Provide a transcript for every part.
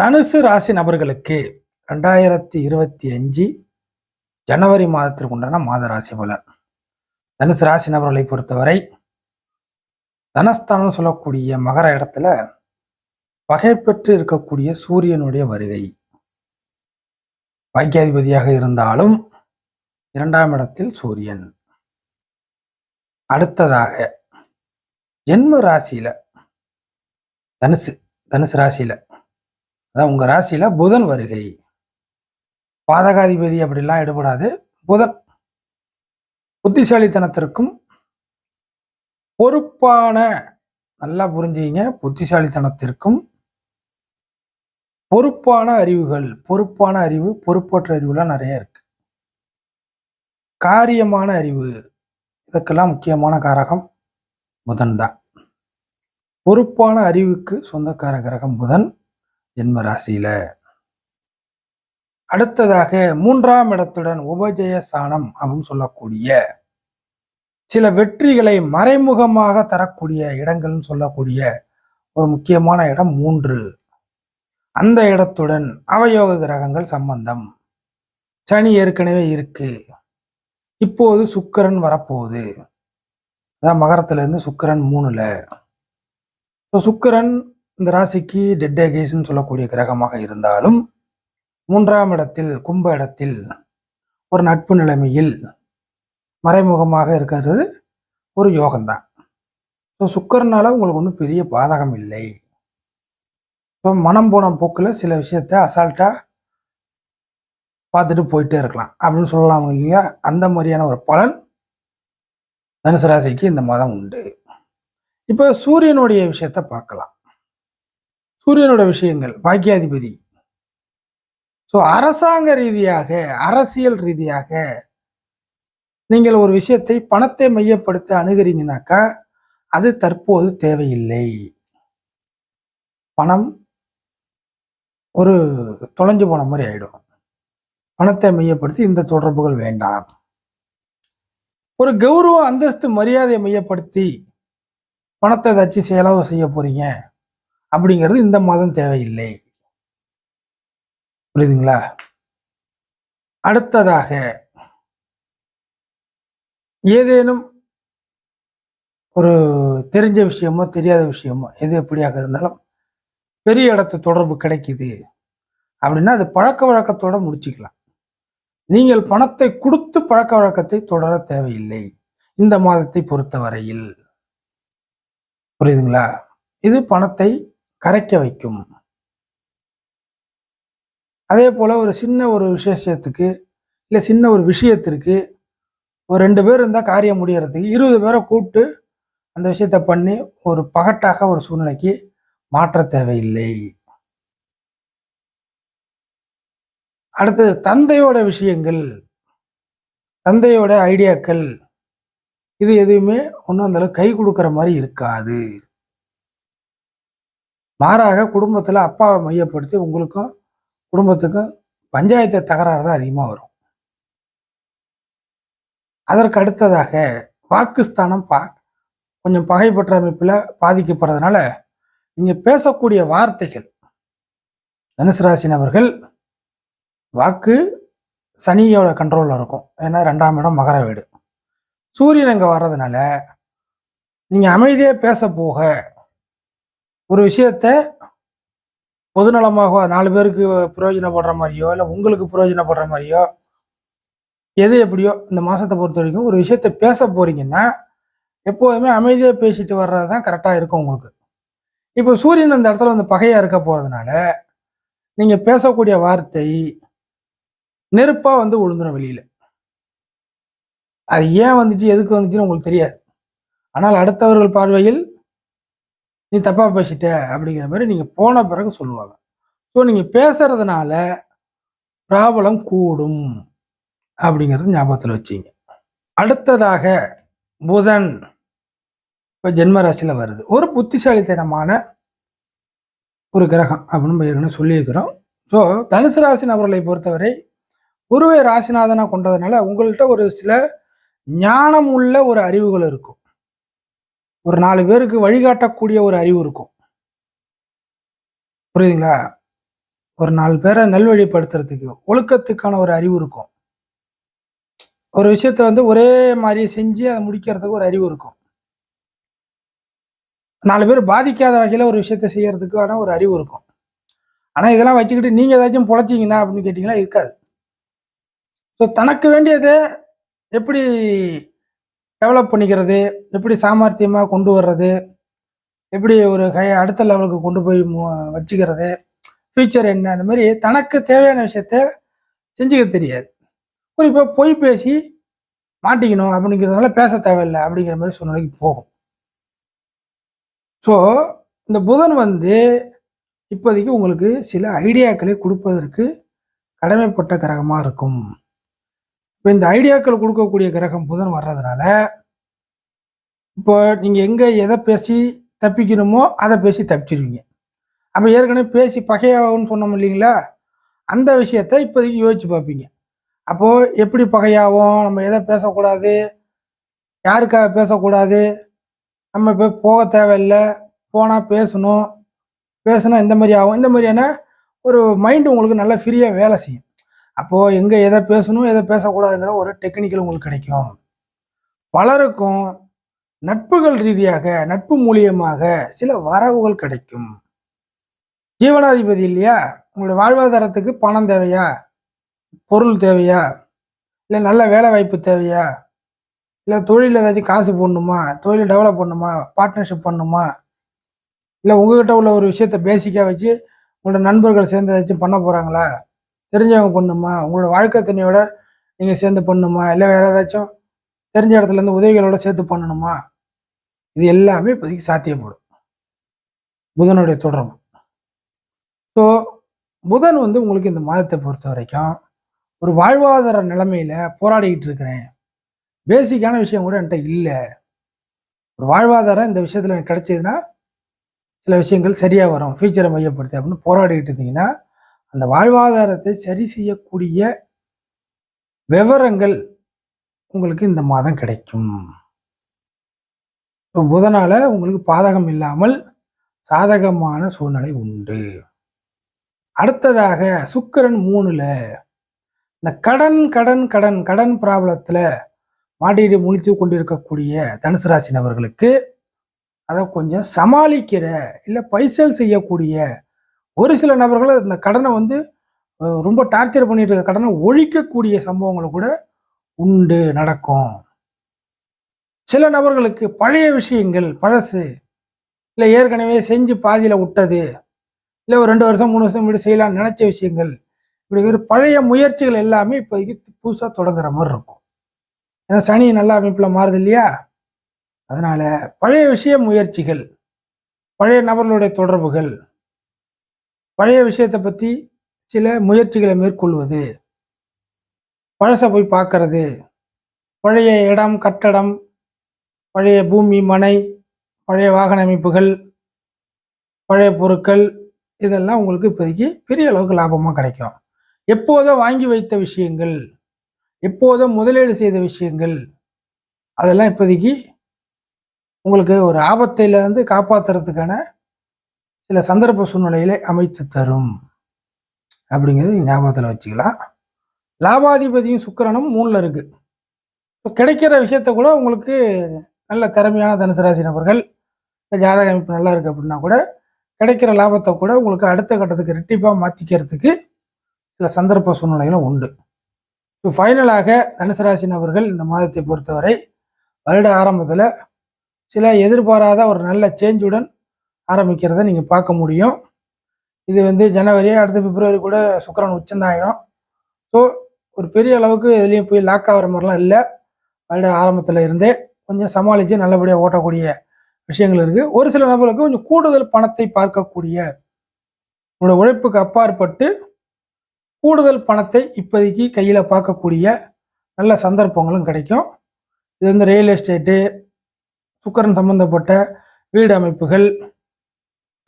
தனுசு ராசி நபர்களுக்கு ரெண்டாயிரத்தி இருபத்தி அஞ்சு ஜனவரி மாதத்திற்கு உண்டான மாத ராசி பலன். தனுசு ராசி நபர்களை பொறுத்தவரை தனஸ்தானம் சொல்லக்கூடிய மகர இடத்துல பகை பெற்று இருக்கக்கூடிய சூரியனுடைய வருகை. பாக்கியாதிபதியாக இருந்தாலும் இரண்டாம் இடத்தில் சூரியன். அடுத்ததாக ஜென்ம ராசியில தனுசு தனுசு ராசியில அதான் உங்கள் ராசியில் புதன் வருகை. பாதகாதிபதி அப்படிலாம் எடுபடாது. புதன் புத்திசாலித்தனத்திற்கும் பொறுப்பான நல்லா புரிஞ்சுங்க புத்திசாலித்தனத்திற்கும் பொறுப்பான அறிவுகள் பொறுப்பான அறிவு பொறுப்பற்ற அறிவுலாம் நிறைய இருக்கு. காரியமான அறிவு இதுக்கெல்லாம் முக்கியமான காரகம் புதன் தான். பொறுப்பான அறிவுக்கு சொந்தக்கார கிரகம் புதன். ஜென்ம ராசியில அடுத்ததாக மூன்றாம் இடத்துடன் உபஜய சாணம் அப்படின்னு சொல்லக்கூடிய சில வெற்றிகளை மறைமுகமாக தரக்கூடிய இடங்கள்னு சொல்லக்கூடிய ஒரு முக்கியமான இடம் மூன்று. அந்த இடத்துடன் அவயோக கிரகங்கள் சம்பந்தம். சனி ஏற்கனவே இருக்கு. இப்போது சுக்கிரன் வரப்போகுது. அதான் மகரத்துல இருந்து சுக்கிரன் மூணுல. இப்போ சுக்கிரன் இந்த ராசிக்கு டெட்டகேஸ்ன்னு சொல்லக்கூடிய கிரகமாக இருந்தாலும் மூன்றாம் இடத்தில் கும்ப இடத்தில் ஒரு நட்பு நிலைமையில் மறைமுகமாக இருக்கிறது ஒரு யோகம்தான். ஸோ சுக்கரனால உங்களுக்கு ஒன்றும் பெரிய பாதகம் இல்லை. ஸோ மனம் போன போக்கில் சில விஷயத்த அசால்ட்டாக பார்த்துட்டு போயிட்டே இருக்கலாம். அப்படின்னு சொல்லலாம் இல்லையா? அந்த மாதிரியான ஒரு பலன் தனுசு ராசிக்கு இந்த மாதம் உண்டு. இப்போ சூரியனுடைய விஷயத்த பார்க்கலாம். சூரியனோட விஷயங்கள் பாக்கியாதிபதி ஸோ அரசாங்க ரீதியாக அரசியல் ரீதியாக நீங்கள் ஒரு விஷயத்தை பணத்தை மையப்படுத்த அணுகிறீங்கனாக்கா அது தற்போது தேவையில்லை. பணம் ஒரு தொலைஞ்சு போன மாதிரி ஆயிடும். பணத்தை மையப்படுத்தி இந்த தொடர்புகள் வேண்டாம். ஒரு கௌரவ அந்தஸ்து மரியாதையை மையப்படுத்தி பணத்தை ஏதாச்சும் செலவு செய்ய போறீங்க. அப்படிங்கிறது இந்த மாதம் தேவையில்லை. புரியுதுங்களா? அடுத்ததாக ஏதேனும் ஒரு தெரிஞ்ச விஷயமோ தெரியாத விஷயமோ எது எப்படியாக இருந்தாலும் பெரிய இடத்து தொடர்பு கிடைக்குது அப்படின்னா அது பழக்க வழக்கத்தோட முடிச்சுக்கலாம். நீங்கள் பணத்தை கொடுத்து பழக்க வழக்கத்தை தொடர தேவையில்லை. இந்த மாதத்தை பொறுத்தவரையில். புரியுதுங்களா? இது பணத்தை கரைக்க வைக்கும். அதே போல் ஒரு சின்ன ஒரு விசேஷத்துக்கு இல்லை சின்ன ஒரு விஷயத்திற்கு ஒரு ரெண்டு பேர் இருந்தால் காரியம் முடியறதுக்கு இருபது பேரை கூப்பிட்டு அந்த விஷயத்த பண்ணி ஒரு பகட்டாக ஒரு சூழ்நிலைக்கு மாற்ற தேவையில்லை. அடுத்தது தந்தையோட விஷயங்கள் தந்தையோட ஐடியாக்கள் இது எதுவுமே ஒன்றும் அந்தளவுக்கு கை கொடுக்குற மாதிரி இருக்காது. மாறாக குடும்பத்தில் அப்பாவை மையப்படுத்தி உங்களுக்கும் குடும்பத்துக்கும் பஞ்சாயத்து தகராறு தான் அதிகமாக வரும். அதற்கு அடுத்ததாக வாக்குஸ்தானம் பா கொஞ்சம் பகைப்பற்ற அமைப்பில் பாதிக்கப்படுறதுனால நீங்கள் பேசக்கூடிய வார்த்தைகள் தனுசு ராசி நபர்கள் வாக்கு சனியோட கண்ட்ரோலில் இருக்கும். ஏன்னா ரெண்டாம் இடம் மகர வீடு. சூரியன் அங்கே வர்றதுனால நீங்கள் அமைதியாக பேச போக ஒரு விஷயத்த பொதுநலமாக நாலு பேருக்கு பிரயோஜனப்படுற மாதிரியோ இல்லை உங்களுக்கு பிரயோஜனப்படுற மாதிரியோ எது எப்படியோ இந்த மாதத்தை பொறுத்த வரைக்கும் ஒரு விஷயத்த பேச போறீங்கன்னா எப்போதுமே அமைதியாக பேசிட்டு வர்றது தான் கரெக்டாக இருக்கும் உங்களுக்கு. இப்போ சூரியன் அந்த இடத்துல வந்து பகையாக இருக்க போகிறதுனால நீங்கள் பேசக்கூடிய வார்த்தை நெருப்பாக வந்து விழுந்துடும் வெளியில். அது ஏன் வந்துச்சு எதுக்கு வந்துச்சுன்னு உங்களுக்கு தெரியாது. ஆனால் அடுத்தவர்கள் பார்வையில் நீ தப்பாக பேசிட்ட அப்படிங்கிற மாதிரி நீங்கள் போன பிறகு சொல்லுவாங்க. ஸோ நீங்கள் பேசுறதுனால ப்ராப்ளம் கூடும் அப்படிங்கிறது ஞாபகத்தில் வச்சிங்க. அடுத்ததாக புதன் இப்போ ஜென்ம ராசியில் வருது. ஒரு புத்திசாலித்தனமான ஒரு கிரகம் அப்படின்னு ஏற்கனவே சொல்லியிருக்கிறோம். ஸோ தனுசு ராசி நபர்களை பொறுத்தவரை குருவை ராசிநாதனாக கொண்டதுனால உங்கள்கிட்ட ஒரு சில ஞானம் உள்ள ஒரு அறிவுகள் இருக்கும். ஒரு நாலு பேருக்கு வழிகாட்டக்கூடிய ஒரு அறிவு இருக்கும். புரியுதுங்களா? ஒரு நாலு பேரை நல்வழிப்படுத்துறதுக்கு ஒழுக்கத்துக்கான ஒரு அறிவு இருக்கும். ஒரு விஷயத்த வந்து ஒரே மாதிரி செஞ்சு அதை முடிக்கிறதுக்கு ஒரு அறிவு இருக்கும். நாலு பேர் பாதிக்காத வகையில் ஒரு விஷயத்த செய்யறதுக்கான ஒரு அறிவு இருக்கும். ஆனால் இதெல்லாம் வச்சுக்கிட்டு நீங்கள் ஏதாச்சும் பொழைச்சிங்கன்னா அப்படின்னு கேட்டிங்கன்னா இருக்காது. ஸோ தனக்கு வேண்டியதை எப்படி டெவலப் பண்ணிக்கிறது எப்படி சாமர்த்தியமாக கொண்டு வர்றது எப்படி ஒரு கை அடுத்த லெவலுக்கு கொண்டு போய் மு- வச்சுக்கிறது ஃபியூச்சர் என்ன அந்த மாதிரி தனக்கு தேவையான விஷயத்த செஞ்சுக்க தெரியாது. குறிப்பாக பொய் பேசி மாட்டிக்கணும் அப்படிங்கிறதுனால பேச தேவையில்லை அப்படிங்கிற மாதிரி சூழ்நிலைக்கு போகும். ஸோ இந்த புதன் வந்து இப்போதைக்கு உங்களுக்கு சில ஐடியாக்களை கொடுப்பதற்கு கடமைப்பட்ட கிரகமாக இருக்கும். இப்போ இந்த ஐடியாக்கள் கொடுக்கக்கூடிய கிரகம் புதன் வர்றதுனால இப்போ நீங்கள் எங்கே எதை பேசி தப்பிக்கணுமோ அதை பேசி தப்பிச்சிருவீங்க. அப்போ ஏற்கனவே பேசி பகையாகும்னு சொன்னோம் இல்லைங்களா? அந்த விஷயத்த இப்போதைக்கு யோசிச்சு பார்ப்பீங்க. அப்போது எப்படி பகையாகும் நம்ம எதை பேசக்கூடாது? யாருக்காக பேசக்கூடாது? நம்ம இப்போ போக தேவையில்லை. போனால் பேசணும். பேசுனா இந்த மாதிரி ஆகும். இந்த மாதிரியான ஒரு மைண்டு உங்களுக்கு நல்லா ஃப்ரீயாக வேலை செய்யும். அப்போது எங்கே எதை பேசணும் எதை பேசக்கூடாதுங்கிற ஒரு டெக்னிக்கல் உங்களுக்கு கிடைக்கும். பலருக்கும் நட்புகள் ரீதியாக நட்பு மூலியமாக சில வரவுகள் கிடைக்கும். ஜீவனாதிபதி இல்லையா? உங்களுடைய வாழ்வாதாரத்துக்கு பணம் தேவையா? பொருள் தேவையா? இல்லை நல்ல வேலை வாய்ப்பு தேவையா? இல்லை தொழில் ஏதாச்சும் காசு போடணுமா? தொழில் டெவலப் பண்ணணுமா பார்ட்னர்ஷிப் பண்ணணுமா இல்லை உங்ககிட்ட உள்ள ஒரு விஷயத்த பேசிக்காக வச்சு உங்களோட நண்பர்கள் சேர்ந்து ஏதாச்சும் பண்ண போகிறாங்களா தெரிஞ்சவங்க பொண்ணுமா? உங்களோட வாழ்க்கை துணையோட நீங்கள் சேர்ந்து பண்ணணுமா இல்லை வேறு ஏதாச்சும் தெரிஞ்ச இடத்துலேருந்து உதவிகளோட சேர்த்து பண்ணணுமா? இது எல்லாமே இப்போதைக்கு சாத்தியப்படும். புதனுடைய தொடர்பு. ஸோ புதன் வந்து உங்களுக்கு இந்த மாதத்தை பொறுத்த வரைக்கும் ஒரு வாழ்வாதார நிலைமையில் போராடிக்கிட்டு இருக்கிறேன். பேசிக்கான விஷயம் கூட என்கிட்ட இல்லை. ஒரு வாழ்வாதாரம் இந்த விஷயத்தில் எனக்கு கிடைச்சதுன்னா சில விஷயங்கள் சரியாக வரும். ஃபியூச்சரை மையப்படுத்தி அப்படின்னு போராடிக்கிட்டு இருந்தீங்கன்னா அந்த வாழ்வாதாரத்தை சரி செய்யக்கூடிய விவரங்கள் உங்களுக்கு இந்த மாதம் கிடைக்கும். இப்போ புதனால உங்களுக்கு பாதகம் இல்லாமல் சாதகமான சூழ்நிலை உண்டு. அடுத்ததாக சுக்கிரன் மூணுல இந்த கடன் கடன் கடன் கடன் ப்ராப்ளத்தில் மாட்டிட்டு முழித்து கொண்டிருக்கக்கூடிய தனுசு ராசி நபர்களுக்கு அதை கொஞ்சம் சமாளிக்கிற இல்லை பைசல் செய்யக்கூடிய ஒரு சில நபர்கள் இந்த கடனை வந்து ரொம்ப டார்ச்சர் பண்ணிட்டு இருக்க கடனை ஒழிக்கக்கூடிய சம்பவங்கள் கூட உண்டு நடக்கும். சில நபர்களுக்கு பழைய விஷயங்கள் பழசு இல்லை ஏற்கனவே செஞ்சு பாதியில் விட்டது இல்லை ஒரு ரெண்டு வருஷம் மூணு வருஷம் இப்படி செய்யலாம்னு நினச்ச விஷயங்கள் இப்படி ஒரு பழைய முயற்சிகள் எல்லாமே இப்போதைக்கு புதுசாக தொடங்குற மாதிரி இருக்கும். ஏன்னா சனி நல்ல அமைப்பில் மாறுது இல்லையா? அதனால் பழைய விஷய முயற்சிகள் பழைய நபர்களுடைய தொடர்புகள் பழைய விஷயத்தை பற்றி சில முயற்சிகளை மேற்கொள்வது. பழசை போய் பார்க்கறது. பழைய இடம் கட்டடம் பழைய பூமி மனை பழைய வாகன அமைப்புகள் பழைய பொருட்கள் இதெல்லாம் உங்களுக்கு இப்போதைக்கு பெரிய அளவுக்கு லாபமாக கிடைக்கும். எப்போதோ வாங்கி வைத்த விஷயங்கள் எப்போதோ முதலீடு செய்த விஷயங்கள் அதெல்லாம் இப்போதைக்கு உங்களுக்கு ஒரு ஆபத்திலேருந்து காப்பாற்றுறதுக்கான சில சந்தர்ப்ப சூழ்நிலைகளை அமைத்து தரும். அப்படிங்கிறது ஞாபகத்தில் வச்சுக்கலாம். லாபாதிபதியும் சுக்கிரனும் மூணில் இருக்குது இப்போ கிடைக்கிற விஷயத்த கூட உங்களுக்கு நல்ல திறமையான தனுசு ராசி நபர்கள் இப்போ ஜாதக அமைப்பு நல்லா இருக்குது அப்படின்னா கூட கிடைக்கிற லாபத்தை கூட உங்களுக்கு அடுத்த கட்டத்துக்கு ரெட்டிப்பாக மாற்றிக்கிறதுக்கு சில சந்தர்ப்ப சூழ்நிலைகளும் உண்டு. இப்போ ஃபைனலாக தனுசு ராசி நபர்கள் இந்த மாதத்தை பொறுத்தவரை வருட ஆரம்பத்தில் சில எதிர்பாராத ஒரு நல்ல சேஞ்சுடன் ஆரம்பிக்கிறத நீங்கள் பார்க்க முடியும். இது வந்து ஜனவரி அடுத்த பிப்ரவரி கூட சுக்கரன் உச்சந்தாயிடும் ஸோ ஒரு பெரிய அளவுக்கு எதுலேயும் போய் லாக் ஆகிற மாதிரிலாம் இல்லை. வருட ஆரம்பத்தில் இருந்தே கொஞ்சம் சமாளித்து நல்லபடியாக ஓட்டக்கூடிய விஷயங்கள் இருக்குது ஒரு சில நபர்களுக்கு கொஞ்சம் கூடுதல் பணத்தை பார்க்கக்கூடிய உங்களோட உழைப்புக்கு அப்பாற்பட்டு கூடுதல் பணத்தை இப்போதைக்கு கையில் பார்க்கக்கூடிய நல்ல சந்தர்ப்பங்களும் கிடைக்கும். இது வந்து ரியல் எஸ்டேட்டு சுக்கரன் சம்மந்தப்பட்ட வீடு அமைப்புகள்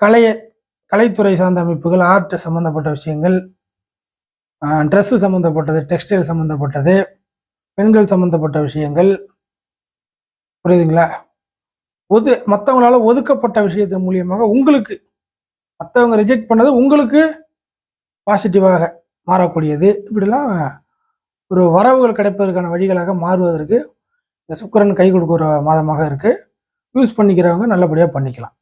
கலை கலைத்துறை சார்ந்த அமைப்புகள் ஆர்ட் சம்பந்தப்பட்ட விஷயங்கள் ட்ரெஸ்ஸு சம்மந்தப்பட்டது டெக்ஸ்டைல் சம்மந்தப்பட்டது பெண்கள் சம்மந்தப்பட்ட விஷயங்கள் புரியுதுங்களா? ஒது மற்றவங்களால ஒதுக்கப்பட்ட விஷயத்தின் மூலியமாக உங்களுக்கு மற்றவங்க ரிஜெக்ட் பண்ணது உங்களுக்கு பாசிட்டிவாக மாறக்கூடியது. இப்படிலாம் ஒரு வரவுகள் கிடைப்பதற்கான வழிகளாக மாறுவதற்கு இந்த சுக்கிரன் கை கொடுக்குற மாதமாக இருக்குது யூஸ் பண்ணிக்கிறவங்க நல்லபடியாக பண்ணிக்கலாம்.